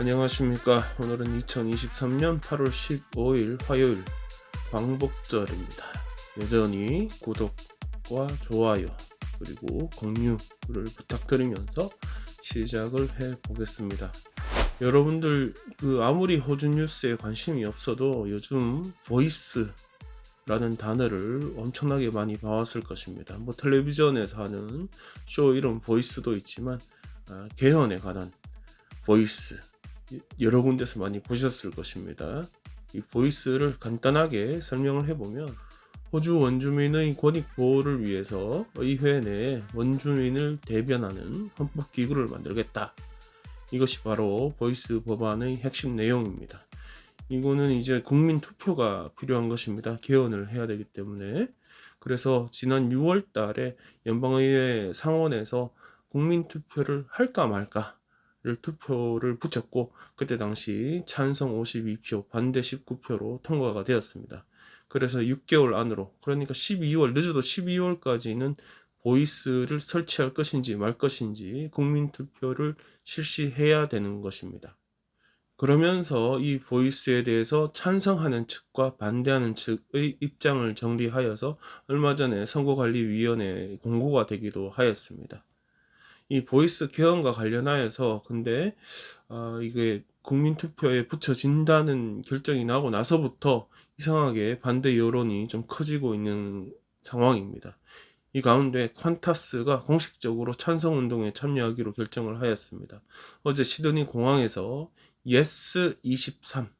안녕하십니까. 오늘은 2023년 8월 15일 화요일 광복절입니다. 여전히 구독과 좋아요 그리고 공유를 부탁드리면서 시작을 해 보겠습니다. 여러분들 그 아무리 호주 뉴스에 관심이 없어도 요즘 보이스 라는 단어를 엄청나게 많이 봐왔을 것입니다. 뭐 텔레비전에서 하는 쇼 이런 보이스도 있지만 아, 개헌에 관한 보이스 여러 군데서 많이 보셨을 것입니다. 이 보이스를 간단하게 설명을 해보면 호주 원주민의 권익 보호를 위해서 의회 내에 원주민을 대변하는 헌법 기구를 만들겠다. 이것이 바로 보이스 법안의 핵심 내용입니다. 이거는 이제 국민 투표가 필요한 것입니다. 개헌을 해야 되기 때문에. 그래서 지난 6월 달에 연방의회 상원에서 국민 투표를 할까 말까 를 투표를 붙였고 그때 당시 찬성 52표, 반대 19표로 통과가 되었습니다. 그래서 6개월 안으로 그러니까 12월 늦어도 12월까지는 보이스를 설치할 것인지 말 것인지 국민 투표를 실시해야 되는 것입니다. 그러면서 이 보이스에 대해서 찬성하는 측과 반대하는 측의 입장을 정리하여서 얼마 전에 선거관리위원회 공고가 되기도 하였습니다. 이 보이스 개헌과 관련하여서 근데 어, 이게 국민투표에 붙여진다는 결정이 나고 나서부터 이상하게 반대 여론이 좀 커지고 있는 상황입니다. 이 가운데 퀀타스가 공식적으로 찬성 운동에 참여하기로 결정을 하였습니다. 어제 시드니 공항에서 예스 23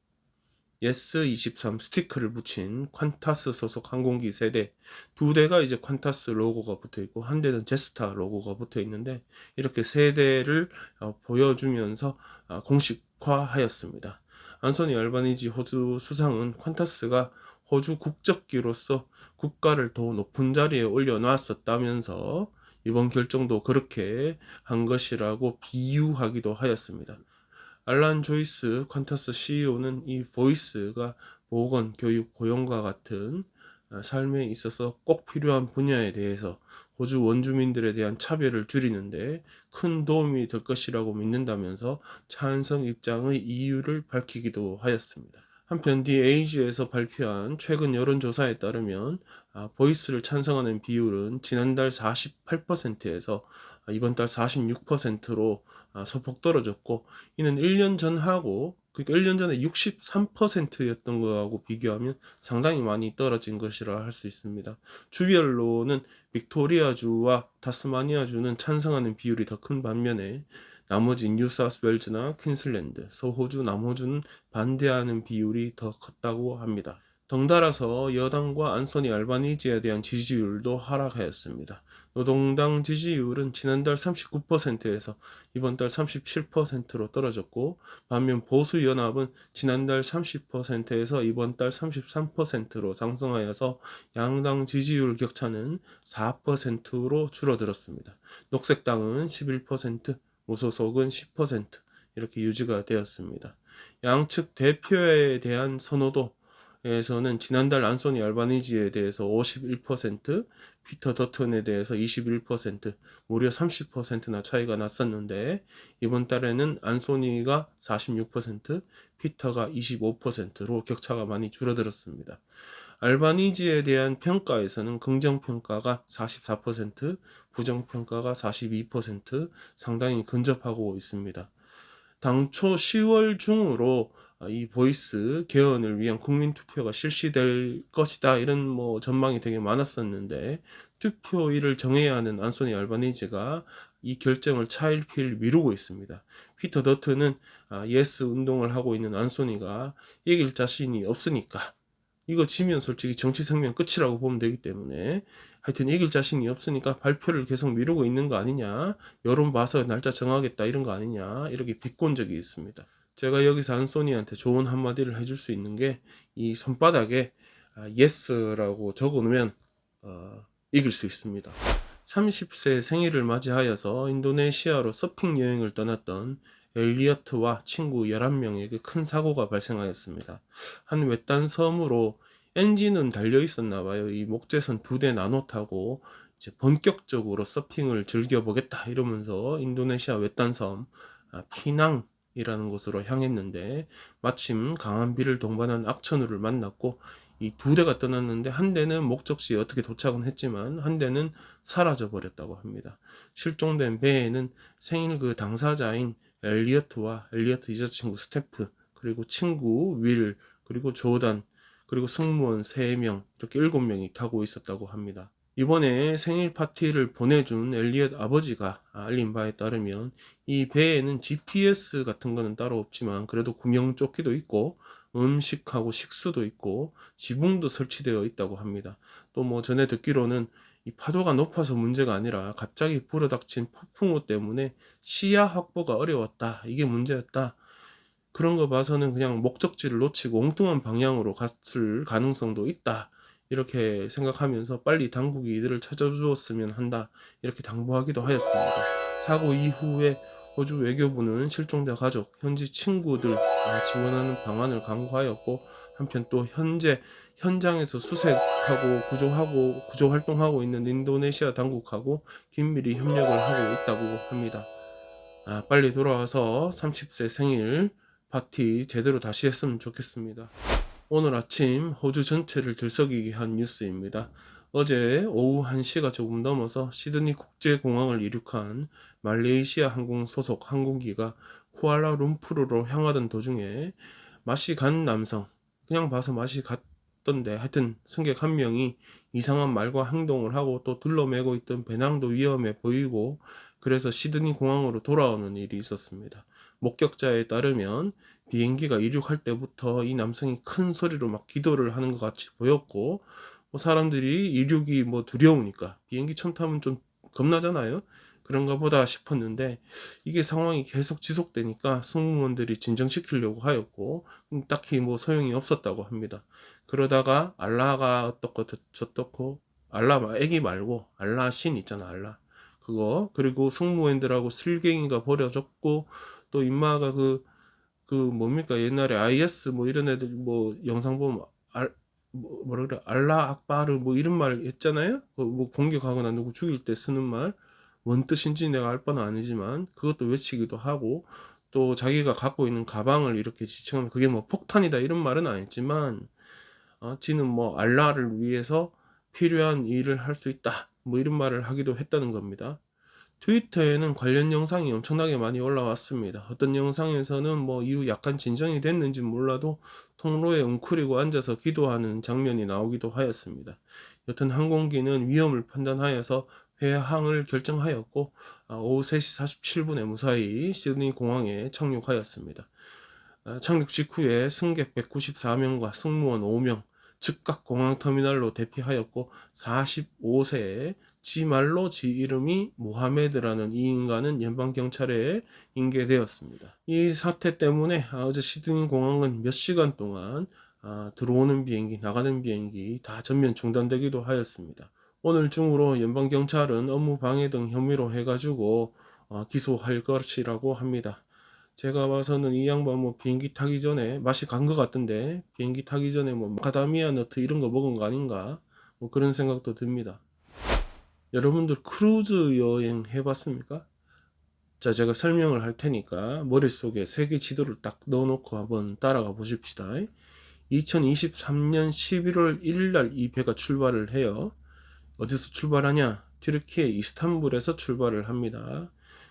예스23 스티커를 붙인 퀀타스 소속 항공기 세대 두 대가 이제 퀀타스 로고가 붙어 있고 한 대는 제스타 로고가 붙어 있는데 이렇게 세 대를 어, 보여주면서 어, 공식화하였습니다. 안소니 알바니지 호주 수상은 퀀타스가 호주 국적기로서 국가를 더 높은 자리에 올려놨었다면서 이번 결정도 그렇게 한 것이라고 비유하기도 하였습니다. 알란 조이스 퀀타스 CEO는 이 보이스가 보건, 교육, 고용과 같은 아, 삶에 있어서 꼭 필요한 분야에 대해서 호주 원주민들에 대한 차별을 줄이는데 큰 도움이 될 것이라고 믿는다면서 찬성 입장의 이유를 밝히기도 하였습니다. 한편 디에이지에서 발표한 최근 여론조사에 따르면 아, 보이스를 찬성하는 비율은 지난달 48%에서 이번 달 46%로 아, 소폭 떨어졌고 이는 1년 전하고 그러니까 1년 전에 63%였던 거하고 비교하면 상당히 많이 떨어진 것이라 할 수 있습니다. 주별로는 빅토리아주와 타스마니아주는 찬성하는 비율이 더 큰 반면에 나머지 뉴사우스웰즈나 퀸슬랜드, 서호주, 남호주는 반대하는 비율이 더 컸다고 합니다. 덩달아서 여당과 안소니 알바니지에 대한 지지율도 하락하였습니다. 노동당 지지율은 지난달 39%에서 이번 달 37%로 떨어졌고 반면 보수연합은 지난달 30%에서 이번 달 33%로 상승하여서 양당 지지율 격차는 4%로 줄어들었습니다. 녹색당은 11%, 무소속은 10% 이렇게 유지가 되었습니다. 양측 대표에 대한 선호도 에서는 지난달 안소니 알바니지에 대해서 51%, 피터 더튼에 대해서 21%, 무려 30%나 차이가 났었는데 이번 달에는 안소니가 46%, 피터가 25%로 격차가 많이 줄어들었습니다. 알바니지에 대한 평가에서는 긍정평가가 44%, 부정평가가 42% 상당히 근접하고 있습니다. 당초 10월 중으로 아, 이 보이스 개헌을 위한 국민 투표가 실시될 것이다 이런 뭐 전망이 되게 많았었는데 투표일을 정해야 하는 안소니 알바니제가 이 결정을 차일피일 미루고 있습니다. 피터 더트는 아, 예스 운동을 하고 있는 안소니가 이길 자신이 없으니까 이거 지면 솔직히 정치 생명 끝이라고 보면 되기 때문에 하여튼 이길 자신이 없으니까 발표를 계속 미루고 있는 거 아니냐 여론 봐서 날짜 정하겠다 이런 거 아니냐 이렇게 비꼰 적이 있습니다. 제가 여기서 안소니한테 좋은 한마디를 해줄 수 있는 게 이 손바닥에 예스라고 적어 놓으면 어, 이길 수 있습니다. 30세 생일을 맞이하여서 인도네시아로 서핑 여행을 떠났던 엘리어트와 친구 11명에게 큰 사고가 발생하였습니다. 한 외딴 섬으로 엔진은 달려 있었나 봐요. 이 목재선 두 대 나눠 타고 이제 본격적으로 서핑을 즐겨보겠다 이러면서 인도네시아 외딴 섬 아, 피낭 이라는 곳으로 향했는데 마침 강한 비를 동반한 악천후를 만났고 이 두 대가 떠났는데 한 대는 목적지에 어떻게 도착은 했지만 한 대는 사라져 버렸다고 합니다. 실종된 배에는 생일 그 당사자인 엘리어트와 엘리어트 여자친구 스태프 그리고 친구 윌 그리고 조단 그리고 승무원 3명 이렇게 7명이 타고 있었다고 합니다. 이번에 생일 파티를 보내준 엘리엇 아버지가 알린 바에 따르면 이 배에는 GPS 같은 거는 따로 없지만 그래도 구명조끼도 있고 음식하고 식수도 있고 지붕도 설치되어 있다고 합니다. 또 뭐 전에 듣기로는 이 파도가 높아서 문제가 아니라 갑자기 불어닥친 폭풍우 때문에 시야 확보가 어려웠다. 이게 문제였다. 그런 거 봐서는 그냥 목적지를 놓치고 엉뚱한 방향으로 갔을 가능성도 있다. 이렇게 생각하면서 빨리 당국이 이들을 찾아주었으면 한다. 이렇게 당부하기도 하였습니다. 사고 이후에 호주 외교부는 실종자 가족, 현지 친구들 아, 지원하는 방안을 강구하였고 한편 또 현재 현장에서 수색하고 구조하고 구조 활동하고 있는 인도네시아 당국하고 긴밀히 협력을 하고 있다고 합니다. 아, 빨리 돌아와서 30세 생일 파티 제대로 다시 했으면 좋겠습니다. 오늘 아침 호주 전체를 들썩이게 한 뉴스입니다. 어제 오후 1시가 조금 넘어서 시드니 국제공항을 이륙한 말레이시아 항공 소속 항공기가 쿠알라룸푸르로 향하던 도중에 맛이 간 남성, 그냥 봐서 맛이 갔던데 하여튼 승객 한 명이 이상한 말과 행동을 하고 또 둘러매고 있던 배낭도 위험해 보이고 그래서 시드니 공항으로 돌아오는 일이 있었습니다. 목격자에 따르면 비행기가 이륙할 때부터 이 남성이 큰 소리로 막 기도를 하는 것 같이 보였고 뭐 사람들이 이륙이 뭐 두려우니까 비행기 처음 타면 좀 겁나잖아요. 그런가 보다 싶었는데 이게 상황이 계속 지속되니까 승무원들이 진정시키려고 하였고 음, 딱히 뭐 소용이 없었다고 합니다. 그러다가 알라가 어떻고 저떻고 알라 애기 말고 알라 신 있잖아 알라 그거 그리고 승무원들하고 슬갱이가 버려졌고 또 임마가 그 그 뭡니까 옛날에 IS 뭐 이런 애들 뭐 영상 보면 알 뭐, 뭐라 그래 알라 악바르 뭐 이런 말 했잖아요. 그뭐 공격하거나 누구 죽일 때 쓰는 말. 뭔 뜻인지 내가 알 바는 아니지만 그것도 외치기도 하고 또 자기가 갖고 있는 가방을 이렇게 지칭하면 그게 뭐 폭탄이다 이런 말은 아니지만 어, 지는 뭐 알라를 위해서 필요한 일을 할 수 있다 뭐 이런 말을 하기도 했다는 겁니다. 트위터에는 관련 영상이 엄청나게 많이 올라왔습니다. 어떤 영상에서는 뭐 이후 약간 진정이 됐는지 몰라도 통로에 웅크리고 앉아서 기도하는 장면이 나오기도 하였습니다. 여튼 항공기는 위험을 판단하여서 회항을 결정하였고 아, 오후 3시 47분에 무사히 시드니 공항에 착륙하였습니다. 아, 착륙 직후에 승객 194명과 승무원 5명 즉각 공항 터미널로 대피하였고 45세의 지 말로 지 이름이 모하메드라는 이 인간은 연방 경찰에 인계되었습니다. 이 사태 때문에 아, 어제 시드니 공항은 몇 시간 동안 들어오는 비행기, 나가는 비행기 다 전면 중단되기도 하였습니다. 오늘 중으로 연방경찰은 업무 방해 등 혐의로 해가지고 어, 기소할 것이라고 합니다. 제가 봐서는 이 양반 뭐 비행기 타기 전에 맛이 간 것 같던데 비행기 타기 전에 뭐 마카다미아 너트 이런 거 먹은 거 아닌가 뭐 그런 생각도 듭니다. 여러분들 크루즈 여행 해봤습니까? 자 제가 설명을 할 테니까 머릿속에 세계 지도를 딱 넣어놓고 한번 따라가 보십시다. 2023년 11월 1일 날 이 배가 출발을 해요. 어디서 출발하냐? 튀르키예 이스탄불에서 출발을 합니다.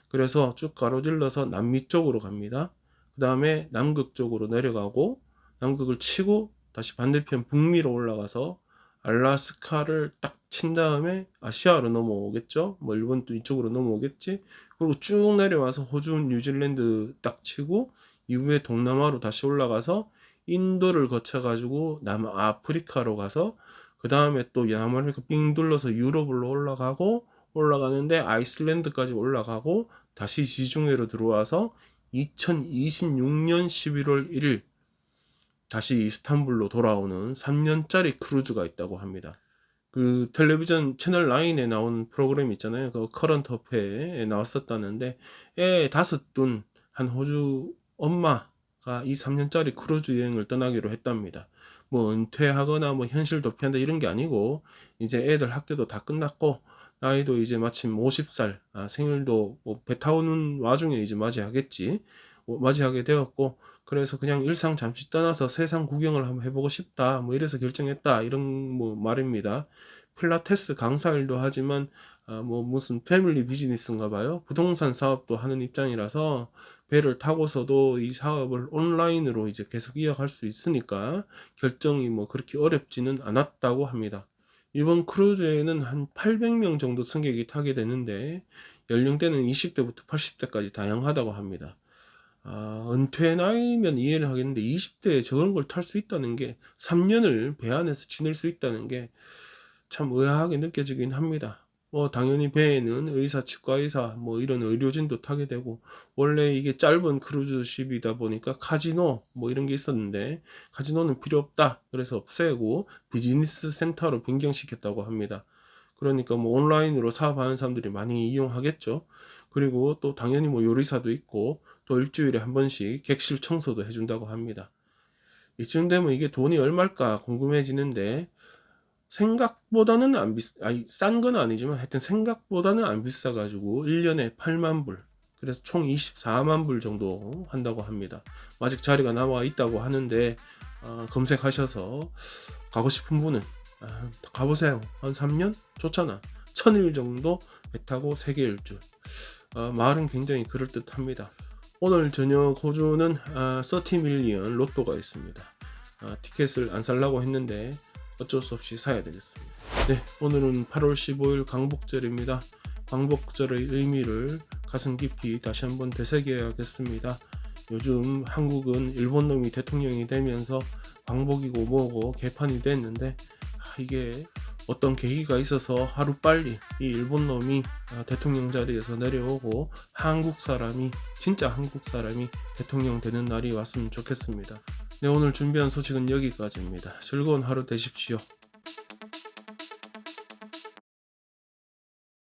그래서 쭉 가로질러서 남미 쪽으로 갑니다. 그 다음에 남극 쪽으로 내려가고 남극을 치고 다시 반대편 북미로 올라가서 알라스카를 딱 친 다음에 아시아로 넘어오겠죠? 뭐 일본도 이쪽으로 넘어오겠지? 그리고 쭉 내려와서 호주, 뉴질랜드 딱 치고 이후에 동남아로 다시 올라가서 인도를 거쳐 가지고 남아프리카로 가서 그 다음에 또 남아메리카 삥 둘러서 유럽으로 올라가고 올라가는데 아이슬란드까지 올라가고 다시 지중해로 들어와서 2026년 11월 1일 다시 이스탄불로 돌아오는 3년짜리 크루즈가 있다고 합니다. 그 텔레비전 채널 9에 나온 프로그램 있잖아요. 그 커런트 어페에 나왔었다는데 애 다섯 둔한 호주 엄마가 이 3년짜리 크루즈 여행을 떠나기로 했답니다. 뭐 은퇴하거나 뭐 현실 도피한다 이런 게 아니고 이제 애들 학교도 다 끝났고 나이도 이제 마침 50살 아, 생일도 뭐 배 타오는 와중에 이제 맞이하겠지 맞이하게 되었고 그래서 그냥 일상 잠시 떠나서 세상 구경을 한번 해보고 싶다 뭐 이래서 결정했다 이런 뭐 말입니다. 필라테스 강사일도 하지만 아, 뭐 무슨 패밀리 비즈니스인가 봐요. 부동산 사업도 하는 입장이라서 배를 타고서도 이 사업을 온라인으로 이제 계속 이어갈 수 있으니까 결정이 뭐 그렇게 어렵지는 않았다고 합니다. 이번 크루즈에는 한 800명 정도 승객이 타게 되는데 연령대는 20대부터 80대까지 다양하다고 합니다. 아, 은퇴 나이면 이해를 하겠는데 20대에 저런 걸 탈 수 있다는 게 3년을 배 안에서 지낼 수 있다는 게 참 의아하게 느껴지긴 합니다. 뭐 당연히 배에는 의사, 치과의사 뭐 이런 의료진도 타게 되고 원래 이게 짧은 크루즈십이다 보니까 카지노 뭐 이런 게 있었는데 카지노는 필요 없다. 그래서 없애고 비즈니스 센터로 변경시켰다고 합니다. 그러니까 뭐 온라인으로 사업하는 사람들이 많이 이용하겠죠. 그리고 또 당연히 뭐 요리사도 있고 또 일주일에 한 번씩 객실 청소도 해준다고 합니다. 이쯤 되면 이게 돈이 얼마일까 궁금해지는데 생각보다는 안 비싸, 아니 싼 건 아니지만 하여튼 생각보다는 안 비싸 가지고 1년에 8만 불 그래서 총 24만 불 정도 한다고 합니다. 아직 자리가 남아 있다고 하는데 아, 검색하셔서 가고 싶은 분은 아, 가보세요. 한 3년? 좋잖아. 천일 정도 배 타고 세계 일주. 아, 말은 굉장히 그럴듯합니다. 오늘 저녁 호주는 아, 30 밀리언 로또가 있습니다. 아, 티켓을 안 살라고 했는데 어쩔 수 없이 사야 되겠습니다. 네, 오늘은 8월 15일 광복절입니다. 광복절의 의미를 가슴 깊이 다시 한번 되새겨야겠습니다. 요즘 한국은 일본 놈이 대통령이 되면서 광복이고 뭐고 개판이 됐는데 아, 이게 어떤 계기가 있어서 하루 빨리 이 일본 놈이 아, 대통령 자리에서 내려오고 한국 사람이 진짜 한국 사람이 대통령 되는 날이 왔으면 좋겠습니다. 네, 오늘 준비한 소식은 여기까지입니다. 즐거운 하루 되십시오.